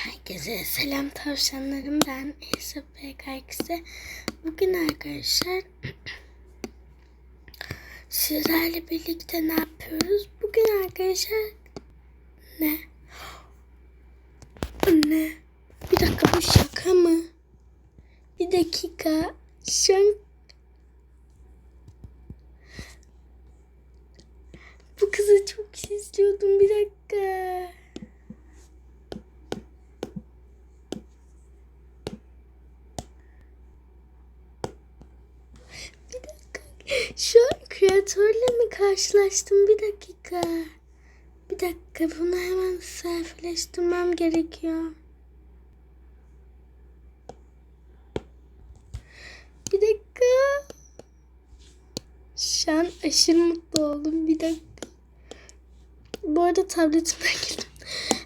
Herkese selam tavşanlarım ben Esra PKX'e. Bugün arkadaşlar sizlerle birlikte ne yapıyoruz? Bugün arkadaşlar ne? Ne? Bir dakika bu şaka mı? Bir dakika. Şu an bu kızı çok izliyordum bir dakika. Bir dakika. Şu an kreatörle mi karşılaştım? Bir dakika. Bir dakika. Bunu hemen sayfalaştırmam gerekiyor. Bir dakika. Şu an aşırı mutlu oldum. Bir dakika. Bu arada tabletimden girdim.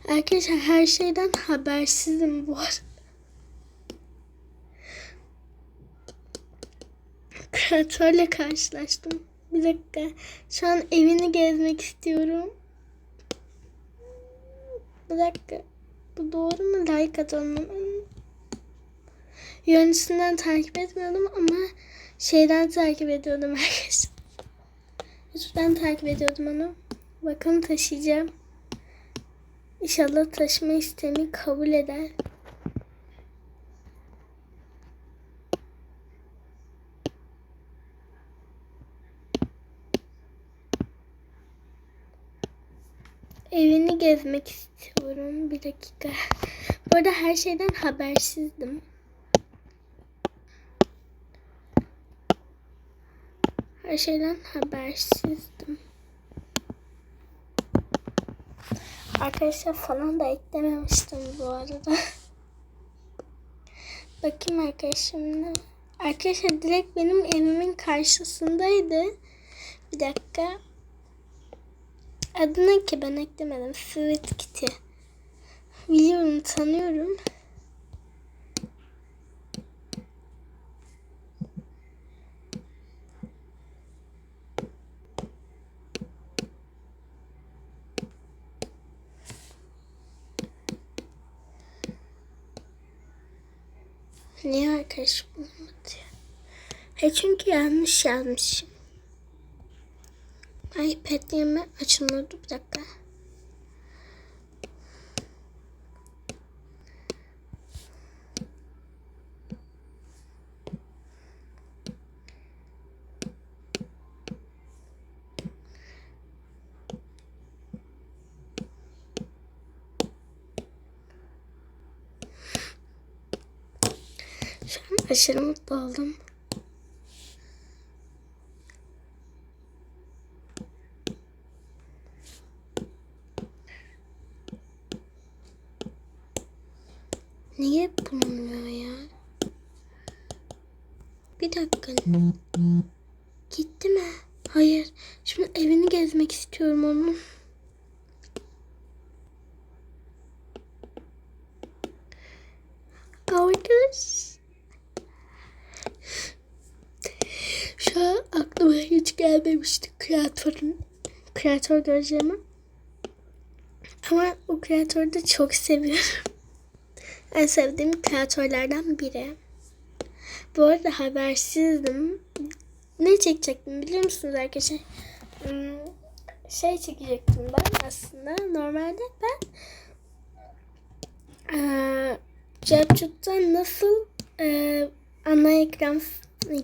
Arkadaşlar her şeyden habersizim bu arada. Kreatörle karşılaştım. Bir dakika. Şu an evini gezmek istiyorum. Bir dakika. Bu doğru mu? Like atalım. Yöneticisinden takip etmiyordum ama şeyden takip ediyordum arkadaşlar. YouTube'dan takip ediyordum onu. Bakalım taşıyacağım. İnşallah taşıma istemi kabul eder. Evini gezmek istiyorum. Bir dakika. Bu arada her şeyden habersizdim. Her şeyden habersizdim. Arkadaşlar falan da eklememiştim bu arada. Bakayım arkadaşım. Arkadaşlar direkt benim evimin karşısındaydı. Bir dakika. Adı ne ki ben eklemedim. Sweet Kitty. Biliyorum tanıyorum. Niye arkadaş bulamadı ya? He çünkü yanlış yazmışım. Ay pet yerime açılmadı bir dakika. Şu an aşırı mutlu oldum. Niye bulunmuyor ya? Bir dakika. Gitti mi? Hayır. Evini gezmek istiyorum onun. Arkadaş. Şu an aklıma hiç gelmemişti kreatörün kreatör göreceğimi. Ama o kreatörü de çok seviyorum. En sevdiğim kreatörlerden biri. Bu arada habersizdim. Ne çekecektim biliyor musunuz arkadaşlar? Hmm, Şey çekecektim ben aslında. Normalde ben Capcut'tan nasıl eee ana ekran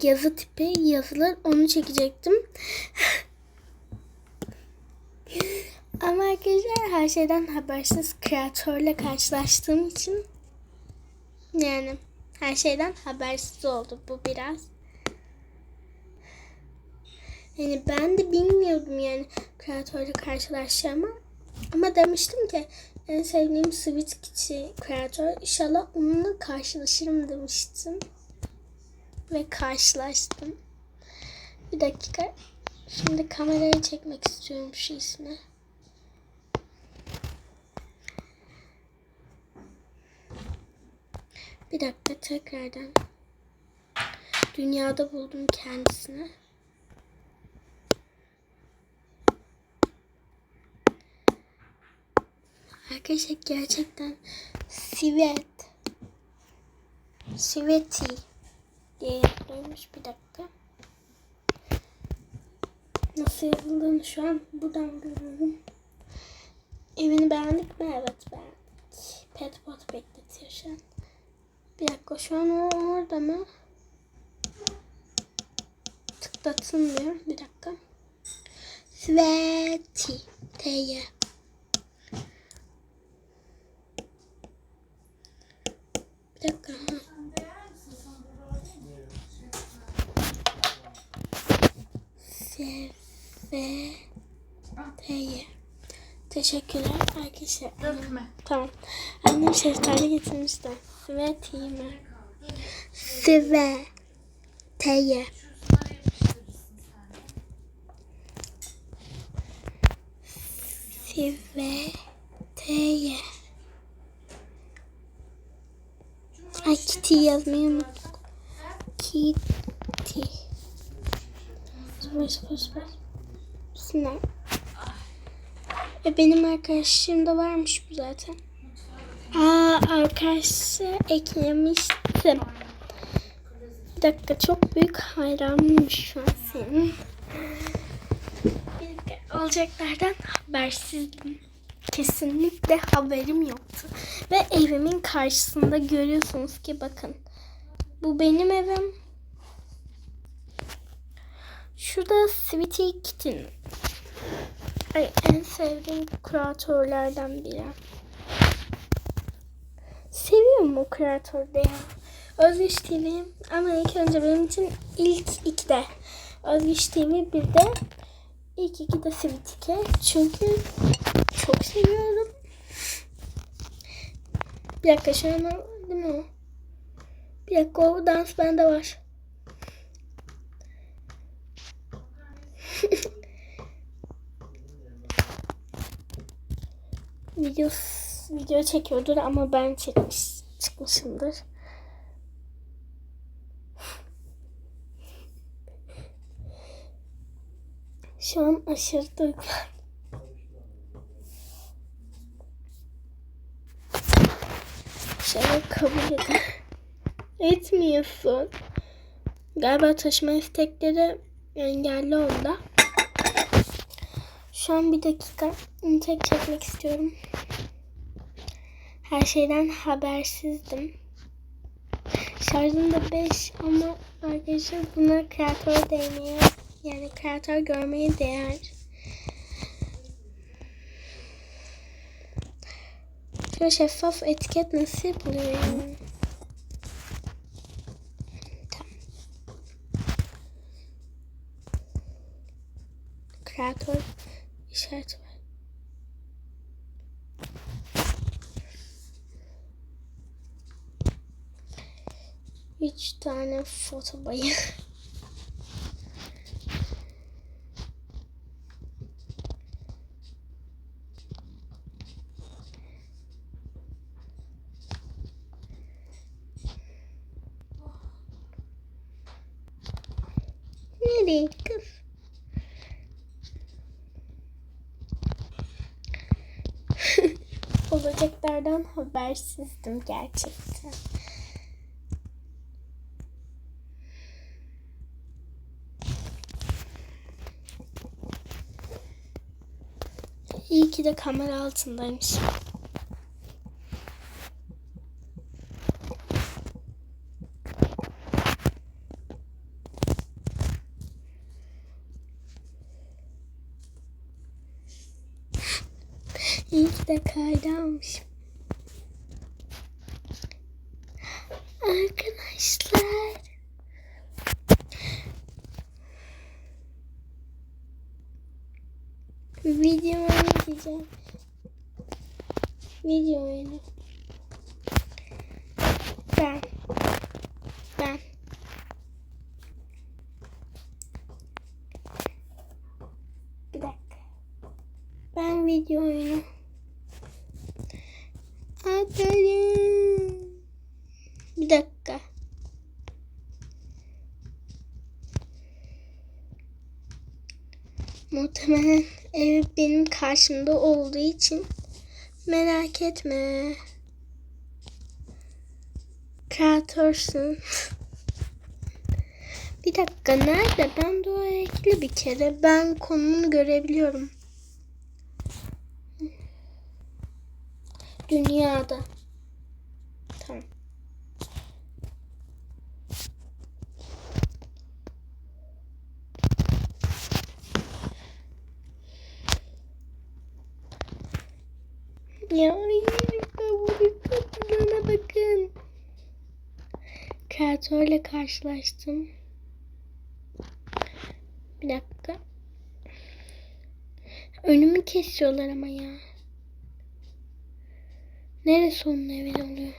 yazı tipi yazılır onu çekecektim. Ama arkadaşlar her şeyden habersiz kreatörle karşılaştığım için yani her şeyden habersiz oldu bu biraz. Yani ben de bilmiyordum yani kreatörle karşılaşacağımı. Ama demiştim ki en sevdiğim Sweet Kitty kreatör. İnşallah onunla karşılaşırım demiştim. Ve karşılaştım. Bir dakika. Şimdi kamerayı çekmek istiyorum şu ismi. Bir dakika tekrardan. Dünyada buldum kendisini. Arkadaşlar gerçekten sivet. Siveti diye yapılmış bir dakika. Nasıl yapıldığını şu an buradan görüyorum. Evini beğendik mi? Evet beğendik. Pet pot bekletiyor şu an. Bir dakika şu an o orada mı? Tıklatılmıyor. Bir dakika. Sveti. T'ye. Bir dakika. Sveti'ye. Teşekkürler arkadaşlar. Dökme. Tamam. Annem şeftali getirmiş de. Sveti mi? Sve. Kitty yazmayı unuttuk. Kitty. Sıfır sıfır. Bismillah. E benim arkadaşım da varmış bu zaten. Aa arkadaşı eklemiştim. Bir dakika çok büyük hayranım şu an senin. Olacaklardan habersizdim. Kesinlikle haberim yoktu. Ve evimin karşısında görüyorsunuz ki bakın. Bu benim evim. Şurada Sweetie Kitten. Ay, en sevdiğim kreatörlerden biri. Seviyorum o kreatörde ya. Özgüç TV ama ilk önce benim için ilk ikide. Özgüç TV bir de ilk iki de Sivitike. Çünkü çok seviyorum. Bir dakika şu değil mi? Bir dakika o dans bende var. video video çekiyordur ama ben çekmiş çıkmışımdır. Şu an aşırı duygulandım. Şöyle kabul edin. Etmiyorsun. Galiba taşıma istekleri engelli onda. Şu an bir dakika tek çekmek istiyorum. Her şeyden habersizdim. Şarjım da 5 ama arkadaşlar buna kreatör değmeye yani kreatör görmeye değer. Şöyle şeffaf etiket nasıl yapılıyor yani? Tamam. Kreatör işareti var. Üç tane foto bayı. Nereye? Olacaklardan habersizdim gerçekten. İyi ki de kamera altındaymış. İyi ki de kaydı almışım. Arkadaşlar. Video oynayacağım. Video oyunu. Ben. Ben. Bir dakika. Ben video oyunu. Bir dakika. Muhtemelen ev benim karşımda olduğu için Merak etme. Kreatörsün. bir dakika nerede? Ben oraya ekli bir kere. Ben konumunu görebiliyorum. Dünyada. Tamam. Ya bana bakın. Kreatörle karşılaştım. Bir dakika. Önümü kesiyorlar ama ya. Neresi onun evi oluyor?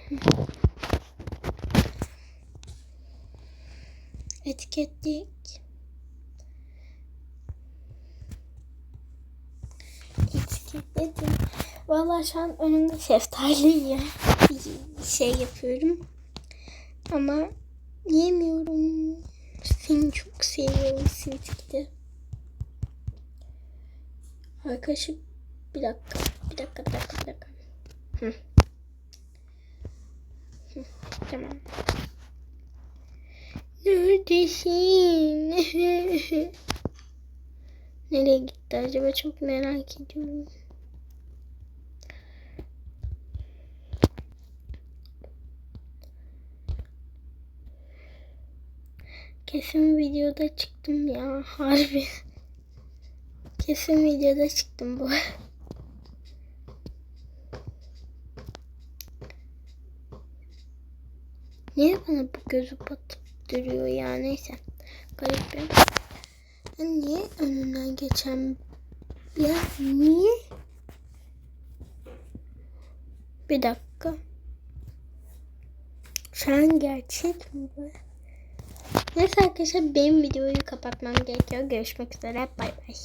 Etiketlik. Etiketledim. Vallahi şu an önümde şeftali ya. Bir şey yapıyorum. Ama yemiyorum. Seni çok seviyorum Sweet'te. Arkadaşım bir dakika. Bir dakika, bir dakika, bir dakika. Hı, Tamam. Neredesin? Nereye gitti acaba çok merak ediyorum. Kesin videoda çıktım ya harbi. Kesin videoda çıktım bu. Niye bana bu gözü batıp duruyor ya neyse. Garip bir. Ya niye önünden geçen ya niye? Bir dakika. Şu an gerçek mi bu? Neyse arkadaşlar benim videoyu kapatmam gerekiyor. Görüşmek üzere. Bay bay.